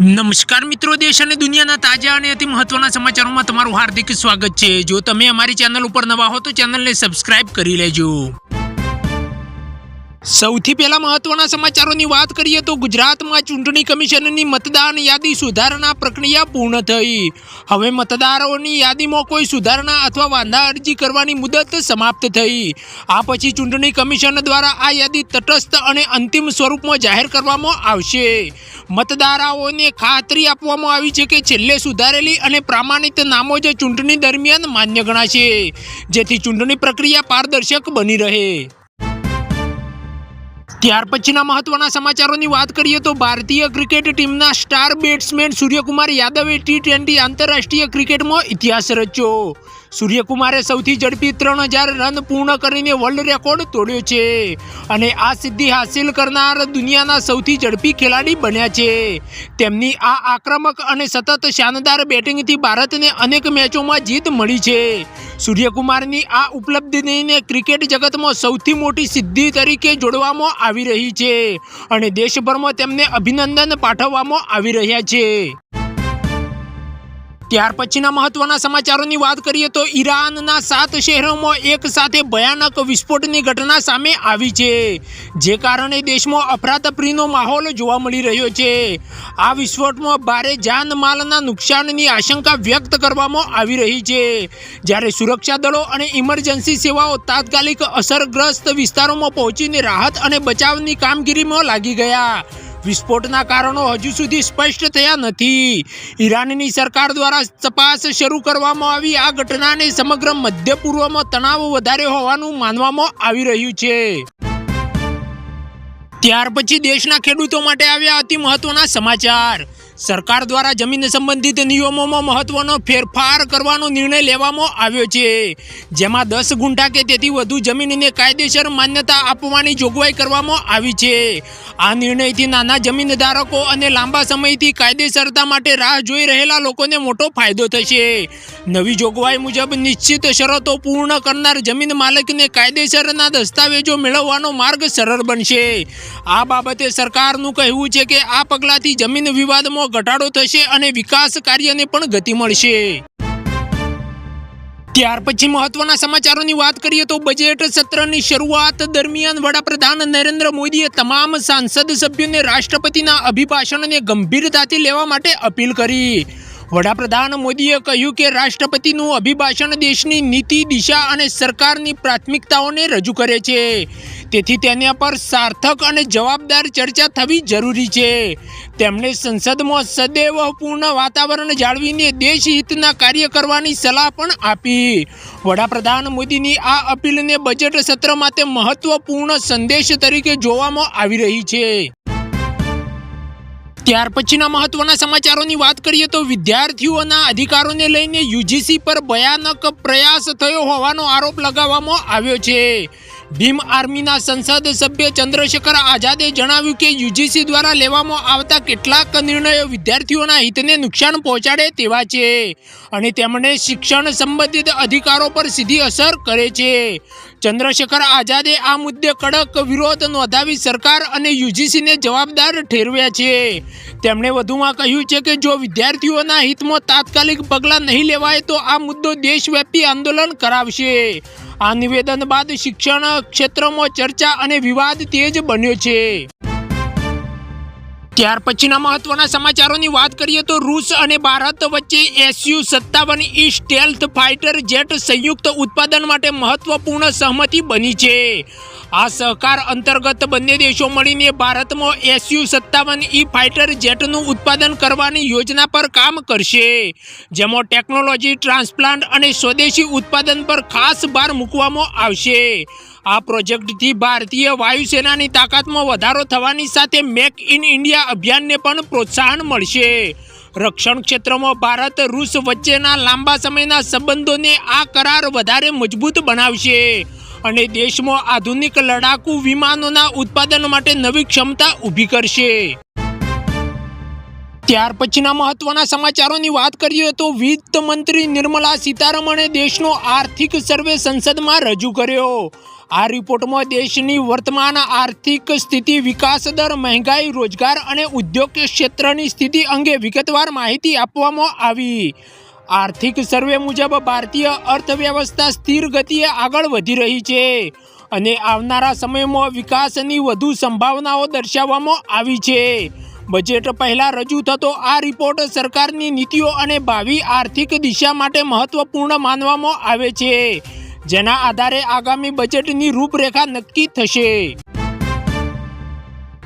નમસ્કાર મિત્રો, દેશ અને દુનિયાના તાજા અને અતિ મહત્વના સમાચારોમાં તમારું હાર્દિક સ્વાગત છે. જો તમે અમારી ચેનલ ઉપર નવા હો તો ચેનલને સબસ્ક્રાઇબ કરી લેજો. સૌથી પહેલા મહત્વના સમાચારોની વાત કરીએ તો ગુજરાતમાં ચૂંટણી કમિશનની મતદાન યાદી સુધારણા પ્રક્રિયા પૂર્ણ થઈ. હવે મતદારોની યાદીમાં કોઈ સુધારણા અથવા વાંધા અરજી કરવાની મુદત સમાપ્ત થઈ. આ પછી ચૂંટણી કમિશન દ્વારા આ યાદી તટસ્થ અને અંતિમ સ્વરૂપમાં જાહેર કરવામાં આવશે. મતદારાઓને ખાતરી આપવામાં આવી છે કે છેલ્લે સુધારેલી અને પ્રમાણિત નામો જે ચૂંટણી દરમિયાન માન્ય ગણાશે, જેથી ચૂંટણી પ્રક્રિયા પારદર્શક બની રહે. ત્યાર પછીના મહત્વના સમાચારોની વાત કરીએ તો ભારતીય ક્રિકેટ ટીમના સ્ટાર બેટ્સમેન સૂર્યકુમાર યાદવે ટી ટ્વેન્ટી આંતરરાષ્ટ્રીય ક્રિકેટમાં ઇતિહાસ રચ્યો સૂર્યકુમારે સૌથી ઝડપી ત્રણ હજાર રન પૂર્ણ કરીને વર્લ્ડ રેકોર્ડ તોડ્યો છે. અને આ સિદ્ધિ હાંસિલ કરનાર દુનિયાના સૌથી ઝડપી ખેલાડી બન્યા છે. તેમની આ આક્રમક અને સતત શાનદાર બેટિંગથી ભારતને અનેક મેચોમાં જીત મળી છે. સૂર્યકુમારની આ ઉપલબ્ધિને ક્રિકેટ જગતમાં સૌથી મોટી સિદ્ધિ તરીકે જોડવામાં આવી રહી છે અને દેશભરમાં તેમને અભિનંદન પાઠવવામાં આવી રહ્યા છે. ત્યાર પછીના મહત્વના સમાચારોની વાત કરીએ તો ઈરાનના સાત શહેરોમાં એક સાથે ભયાનક વિસ્ફોટની ઘટના સામે આવી છે, જે કારણે દેશમાં અફરાતફરીનો માહોલ જોવા મળી રહ્યો છે. આ વિસ્ફોટમાં ભારે જાનમાલના નુકસાનની આશંકા વ્યક્ત કરવામાં આવી રહી છે. જ્યારે સુરક્ષા દળો અને ઇમરજન્સી સેવાઓ તાત્કાલિક અસરગ્રસ્ત વિસ્તારોમાં પહોંચીને રાહત અને બચાવની કામગીરીમાં લાગી ગયા. વિસ્ફોટના કારણો હજુ સુધી સ્પષ્ટ થયા નથી. ઈરાનની સરકાર દ્વારા તપાસ શરૂ કરવામાં આવી. આ ઘટનાને સમગ્ર મધ્ય પૂર્વમાં તણાવ વધારે હોવાનું માનવામાં આવી રહ્યું છે. ત્યાર પછી દેશના ખેડૂતો માટે આવ્યા અતિ મહત્વના સમાચાર. સરકાર દ્વારા જમીન સંબંધિત નિયમોમાં મહત્વનો ફેરફાર કરવાનો નિર્ણય લેવામાં આવ્યો છે. જેમાં દસ ગુંઠા કે તેથી વધુ જમીનને કાયદેસર માન્યતા આપવાની જોગવાઈ કરવામાં આવી છે. આ નિર્ણયથી નાના જમીનધારકો અને લાંબા સમયથી કાયદેસરતા માટે રાહ જોઈ રહેલા લોકોને મોટો ફાયદો થશે. નવી જોગવાઈ મુજબ નિશ્ચિત શરતો પૂર્ણ કરનાર જમીન માલિકને કાયદેસરના દસ્તાવેજો મેળવવાનો માર્ગ સરળ બનશે. આ બાબતે સરકારનું કહેવું છે કે આ પગલાંથી જમીન વિવાદમાં ઘટાડો થશે અને વિકાસ કાર્યને પણ ગતિ મળશે. ત્યાર પછી મહત્વના સમાચારોની વાત કરીએ તો બજેટ સત્રની શરૂઆત દરમિયાન વડાપ્રધાન નરેન્દ્ર મોદીએ તમામ સાંસદ સભ્યોને રાષ્ટ્રપતિના અભિભાષણને ગંભીરતાથી લેવા માટે અપીલ કરી. વડાપ્રધાન મોદીએ કહ્યું કે રાષ્ટ્રપતિનું અભિભાષણ દેશની નીતિ, દિશા અને સરકારની પ્રાથમિકતાઓને રજૂ કરે છે. તેથી તેના પર સાર્થક અને જવાબદાર ચર્ચા થવી જરૂરી છે. તેમણે સંસદમાં સદૈવ પૂર્ણ વાતાવરણ જાળવીને દેશહિતના કાર્ય કરવાની સલાહ પણ આપી. વડાપ્રધાન મોદીની આ અપીલને બજેટ સત્ર માટે મહત્વપૂર્ણ સંદેશ તરીકે જોવામાં આવી રહી છે. ત્યાર પછીના મહત્વના સમાચારોની વાત કરીએ તો વિદ્યાર્થીઓના અધિકારોને લઈને યુજીસી પર ભયાનક પ્રયાસ થયો હોવાનો આરોપ લગાવવામાં આવ્યો છે. ભીમ આર્મીના સંસદ સભ્ય ચંદ્રશેખર આઝાદે જણાવ્યું કે યુજીસી દ્વારા લેવામાં આવતા કેટલાક નિર્ણયો વિદ્યાર્થીઓના હિતને નુકસાન પહોંચાડે તેવા છે અને તેમણે શિક્ષણ સંબંધિત અધિકારો પર સીધી અસર કરે છે. ચંદ્રશેખર આઝાદે આ મુદ્દે કડક વિરોધ નોંધાવી સરકાર અને યુજીસીને જવાબદાર ઠેરવ્યા છે. તેમણે વધુમાં કહ્યું છે કે જો વિદ્યાર્થીઓના હિતમાં તાત્કાલિક પગલાં નહીં લેવાય તો આ મુદ્દો દેશવ્યાપી આંદોલન કરાવશે. આ નિવેદન બાદ શિક્ષણ ક્ષેત્રમાં ચર્ચા અને વિવાદ તેજ બન્યો છે. ત્યાર પછીના મહત્વના સમાચારોની વાત કરીએ તો રૂસ અને ભારત વચ્ચે એસયુ સત્તાવન ઈ સ્ટેલ્થ ફાઇટર જેટ સંયુક્ત ઉત્પાદન માટે મહત્વપૂર્ણ સહમતિ બની છે. આ સહકાર અંતર્ગત બંને દેશો મળીને ભારતમાં એસયુ સત્તાવન ઈ ફાઇટર જેટનું ઉત્પાદન કરવાની યોજના પર કામ કરશે. જેમાં ટેકનોલોજી, ટ્રાન્સપ્લાન્ટ અને સ્વદેશી ઉત્પાદન પર ખાસ ભાર મૂકવામાં આવશે. આ પ્રોજેક્ટથી ભારતીય વાયુસેનાની તાકાતમાં વધારો થવાની સાથે મેક ઇન ઇન્ડિયા અભિયાનને પણ પ્રોત્સાહન મળશે. રક્ષણ ક્ષેત્રમાં ભારત, રૂસ વચ્ચેના લાંબા સમયના સંબંધોને આ કરાર વધારે મજબૂત બનાવશે અને દેશમાં આધુનિક લડાકુ વિમાનોના ઉત્પાદન માટે નવી ક્ષમતા ઊભી કરશે. ત્યાર પછીના મહત્વના સમાચારોની વાત કરીએ તો વિત્ત મંત્રી નિર્મલા સીતારમણે દેશનો આર્થિક સર્વે સંસદમાં રજૂ કર્યો. આ રિપોર્ટમાં દેશની વર્તમાન આર્થિક સ્થિતિ, વિકાસ દર, મહેંગાઈ, રોજગાર અને ઉદ્યોગ ક્ષેત્રની સ્થિતિ અંગે વિગતવાર માહિતી આપવામાં આવી. આર્થિક સર્વે મુજબ ભારતીય અર્થવ્યવસ્થા સ્થિર ગતિએ આગળ વધી રહી છે અને આવનારા સમયમાં વિકાસની વધુ સંભાવનાઓ દર્શાવવામાં આવી છે. બજેટ પહેલાં રજૂ થતો આ રિપોર્ટ સરકારની નીતિઓ અને ભાવિ આર્થિક દિશા માટે મહત્વપૂર્ણ માનવામાં આવે છે. જેના આધારે આગામી બજેટની રૂપરેખા નક્કી થશે.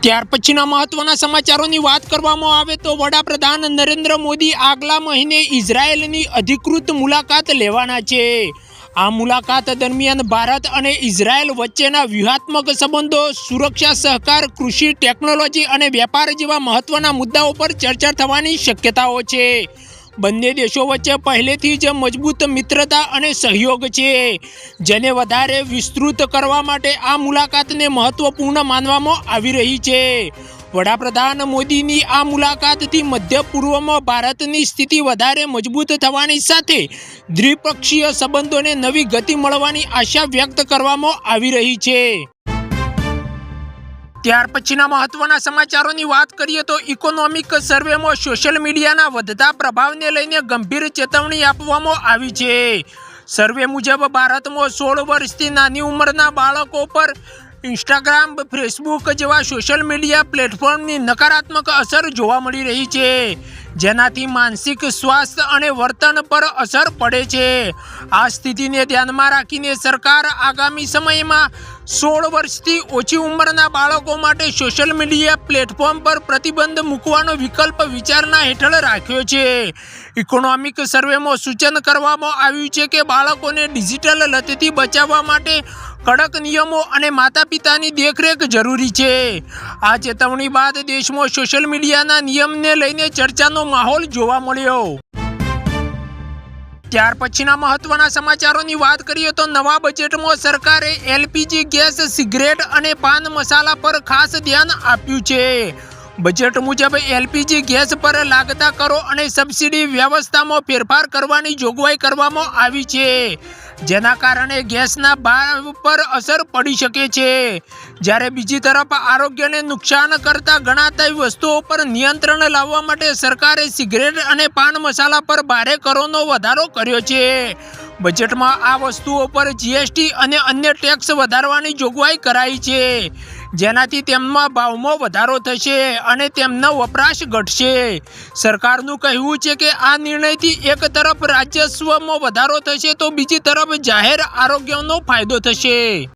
ત્યાર પછીના મહત્વના સમાચારોની વાત કરવામાં આવે તો વડાપ્રધાન નરેન્દ્ર મોદી આગલા મહિને ઇઝરાયેલની અધિકૃત મુલાકાત લેવાના છે. આ મુલાકાત દરમિયાન ભારત અને ઇઝરાયલ વચ્ચેના વ્યૂહાત્મક સંબંધો, સુરક્ષા સહકાર, કૃષિ ટેકનોલોજી અને વેપાર જેવા મહત્વના મુદ્દાઓ પર ચર્ચા થવાની શક્યતાઓ છે. બંને દેશો વચ્ચે પહેલેથી જ મજબૂત મિત્રતા અને સહયોગ છે. જેને વધારે વિસ્તૃત કરવા માટે આ મુલાકાતને મહત્વપૂર્ણ માનવામાં આવી રહી છે. વડાપ્રધાન મોદીની આ મુલાકાતથી મધ્ય પૂર્વમાં ભારતની સ્થિતિ વધારે મજબૂત થવાની સાથે દ્વિપક્ષીય સંબંધોને નવી ગતિ મળવાની આશા વ્યક્ત કરવામાં આવી રહી છે. ત્યાર પછીના મહત્વના સમાચારોની વાત કરીએ તો ઇકોનોમિક સર્વેમાં સોશિયલ મીડિયાના વધતા પ્રભાવને લઈને ગંભીર ચેતવણી આપવામાં આવી છે. સર્વે મુજબ ભારતમાં સોળ વર્ષથી નાની ઉંમરના બાળકો પર ઇન્સ્ટાગ્રામ, ફેસબુક જેવા સોશિયલ મીડિયા પ્લેટફોર્મની નકારાત્મક અસર જોવા મળી રહી છે, જેનાથી માનસિક સ્વાસ્થ્ય અને વર્તન પર અસર પડે છે. આ સ્થિતિને ધ્યાનમાં રાખીને સરકાર આગામી સમયમાં સોળ વર્ષથી ઓછી ઉંમરના બાળકો માટે સોશિયલ મીડિયા પ્લેટફોર્મ પર પ્રતિબંધ મૂકવાનો વિકલ્પ વિચારણા હેઠળ રાખ્યો છે. ઇકોનોમિક સર્વેમાં સૂચન કરવામાં આવ્યું છે કે બાળકોને ડિજિટલ લતથી બચાવવા માટે કડક નિયમો અને માતા પિતાની દેખરેખ જરૂરી છે. આ ચેતવણી બાદ દેશમાં સોશિયલ મીડિયાના નિયમને લઈને ચર્ચાનો માહોલ જોવા મળ્યો. ત્યાર પછીના મહત્વના સમાચારોની વાત કરીએ તો નવા બજેટમાં સરકારે એલપીજી ગેસ, સિગરેટ અને પાન મસાલા પર ખાસ ધ્યાન આપ્યું છે. બજેટ મુજબ એલપીજી ગેસ પર લાગતા કરો અને સબસિડી વ્યવસ્થામાં ફેરફાર કરવાની જોગવાઈ કરવામાં આવી છે, જેના કારણે ગેસના ભાવ પર અસર પડી શકે છે. જ્યારે બીજી તરફ આરોગ્યને નુકસાન કરતા ગણાતા વસ્તુઓ પર નિયંત્રણ લાવવા માટે સરકારે સિગરેટ અને પાન મસાલા પર ભારે કરોનો વધારો કર્યો છે. બજેટમાં આ વસ્તુઓ પર જીએસટી અને અન્ય ટેક્સ વધારવાની જોગવાઈ કરાઈ છે. જેનાથી તેમના ભાવમાં વધારો થશે અને તેમનો વપરાશ ઘટશે. સરકારનું કહેવું છે કે આ નિર્ણયથી એક તરફ રાજસ્વમાં વધારો થશે તો બીજી તરફ જાહેર આરોગ્યનો ફાયદો થશે.